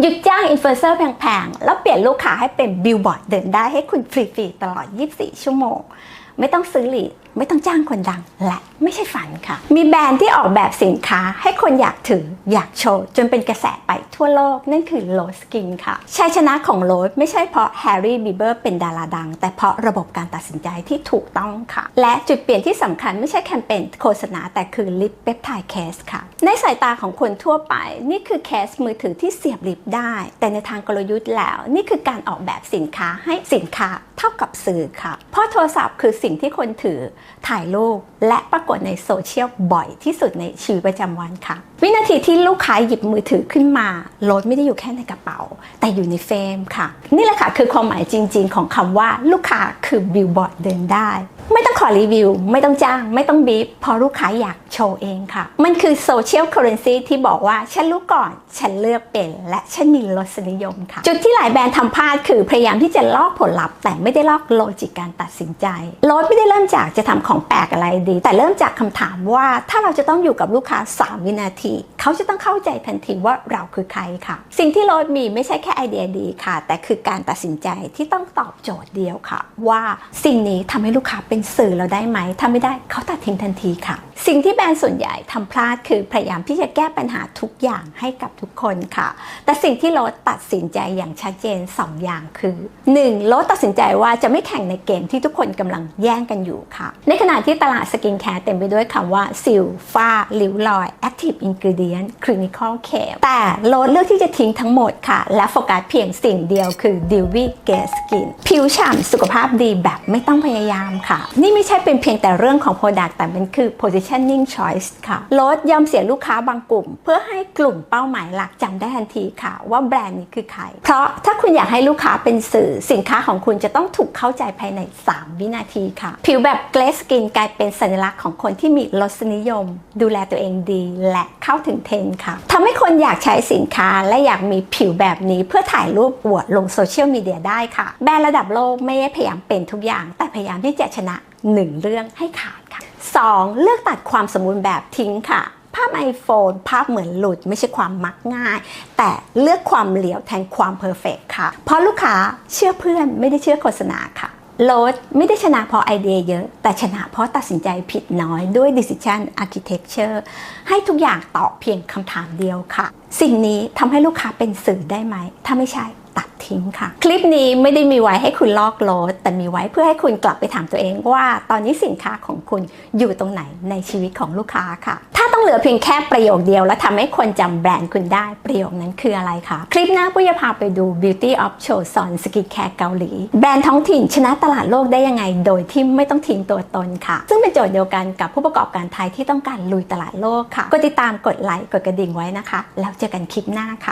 หยุดจ้างอินฟลูเอนเซอร์แพงๆ แล้วเปลี่ยนลูกค้าให้เป็นบิลบอร์ดเดินได้ให้คุณฟรีๆ ตลอด 24 ชั่วโมง ไม่ต้องซื้อหลีดไม่ต้องจ้างคนดังและไม่ใช่ฝันค่ะ มีแบรนด์ที่ออกแบบสินค้าให้คนอยากถืออยากโชว์จนเป็นกระแสไปทั่วโลก นั่นคือโ s สกินค่ะชัยชนะของโ s ไม่ใช่เพราะแฮร์รี่บีเบอร์เป็นดาราดัง แต่เพราะระบบการตัดสินใจที่ถูกต้องค่ะ และจุดเปลี่ยนที่สำคัญไม่ใช่แคมเปญโฆษณาแต่คือลิปเปปไทด์เคสค่ะ ในสายตาของคนทั่วไป นี่คือเคสมือถือที่เสียบลิปได้ แต่ในทางกลยุทธ์แล้ว นี่คือการออกแบบสินค้าให้สินค้า เท่ากับสื่อค่ะ เพราะโทรศัพท์คือสิ่งที่คนถือถ่ายรูปและปรากฏในโซเชียลบ่อยที่สุดในชีวิตประจำวันค่ะ วินาทีที่ลูกค้าหยิบมือถือขึ้นมาโลดไม่ได้อยู่แค่ในกระเป๋า แต่อยู่ในเฟรมค่ะ นี่แหละค่ะคือความหมายจริง ๆ ของคำว่าลูกค้าคือบิลบอร์ดเดินได้ ไม่ต้อง ขอรีวิว ไม่ต้องจ้าง ไม่ต้องบีบเพราะลูกค้าอยากโชว์เองค่ะ มันคือโซเชียลเคอร์เรนซีที่บอกว่า ฉันรู้ก่อน ฉันเลือกเป็น และฉันมีรสนิยมค่ะ จุดที่หลายแบรนด์ทำพลาดคือพยายามที่จะลอกผลลัพธ์ แต่ไม่ได้ลอกโลจิกการตัดสินใจโลดไม่ได้เริ่มจากจะทำของแปลกอะไรดี แต่เริ่มจากคำถามว่าถ้าเราจะต้องอยู่กับลูกค้า 3 วินาทีเขาจะต้องเข้าใจทันทีว่าเราคือใครค่ะ สิ่งที่โลดมีไม่ใช่แค่ไอเดียดีค่ะ แต่คือการตัดสินใจที่ต้องตอบโจทย์เดียวค่ะ ว่าสิ่งนี้ทำให้ลูกค้าเป็นสื่อเราได้ไหมถ้าไม่ได้เขาตัดทิ้งทันทีค่ะ สิ่งที่แบรนด์ส่วนใหญ่ทำพลาดคือพยายามที่จะแก้ปัญหาทุกอย่างให้กับทุกคนค่ะ แต่สิ่งที่โลดตัดสินใจอย่างชัดเจน 2 อย่างคือ 1. โลดตัดสินใจว่าจะไม่แข่งในเกมที่ทุกคนกำลังแย่งกันอยู่ค่ะ ในขณะที่ตลาดสกินแคร์เต็มไปด้วยคำว่าสิวฝ้าริ้วรอย active ingredient clinical care แต่โลดเลือกที่จะทิ้งทั้งหมดค่ะ และโฟกัสเพียงสิ่งเดียวคือ d e w y g a Skin ผิวฉ่ำสุขภาพดีแบบไม่ต้องพยายามค่ะ นี่ไม่ใช่เป็นเพียงแต่เรื่องของ Product แต่มันคือ positioning choice ค่ะโลดยอมเสียลูกค้าบางกลุ่ม เพื่อให้กลุ่มเป้าหมายหลักจำได้ทันทีค่ะ ว่าแบรนด์นี้คือใคร เพราะถ้าคุณอยากให้ลูกค้าเป็นสื่อสินค้าของคุณจะต้องถูกเข้าใจภายใน 3 วินาทีค่ะ ผิวแบบเกรสกินกลายเป็นสัญลักษณ์ของคนที่มีรสนิยม ดูแลตัวเองดีและเข้าถึงเทนด์ค่ะทำให้คนอยากใช้สินค้าและอยากมีผิวแบบนี้เพื่อถ่ายรูปอวดลงโซเชียลมีเดียได้ค่ะ แบรนด์ระดับโลกไม่ได้พยายามเป็นทุกอย่าง แต่พยายามที่จะชนะหนึ่งเรื่องให้ขาดค่ะ 2. เลือกตัดความสมบูรณ์แบบทิ้งค่ะภาพ iPhone ภาพเหมือนหลุดไม่ใช่ความมักง่าย แต่เลือกความเหลียวแทนความเพอร์เฟกค่ะ เพราะลูกค้าเชื่อเพื่อนไม่ได้เชื่อโฆษณาค่ะ โลดไม่ได้ชนะเพราะไอเดียเยอะ แต่ชนะเพราะตัดสินใจผิดน้อยด้วย Decision Architecture ให้ทุกอย่างตอบเพียงคำถามเดียวค่ะ สิ่งนี้ทำให้ลูกค้าเป็นสื่อได้ไหม ถ้าไม่ใช่ ทิ้งค่ะ คลิปนี้ไม่ได้มีไว้ให้คุณลอกโลดแต่มีไว้เพื่อให้คุณกลับไปถามตัวเองว่า ตอนนี้สินค้าของคุณอยู่ตรงไหนในชีวิตของลูกค้าค่ะ ถ้าต้องเหลือเพียงแค่ประโยคเดียว และทำให้คนจำแบรนด์คุณได้ประโยคนั้นคืออะไรคะคลิปหน้าปุ้ยจะพาไปดู Beauty of Show สอนสกินแคร์เกาหลี แบรนด์ท้องถิ่นชนะตลาดโลกได้ยังไง โดยที่ไม่ต้องทิ้งตัวตนค่ะ ซึ่งเป็นโจทย์เดียวกันกับผู้ประกอบการไทยที่ต้องการลุยตลาดโลกค่ะกดติดตามกดไลค์กดกระดิ่งไว้นะคะ แล้วเจอกันคลิปหน้าค่ะ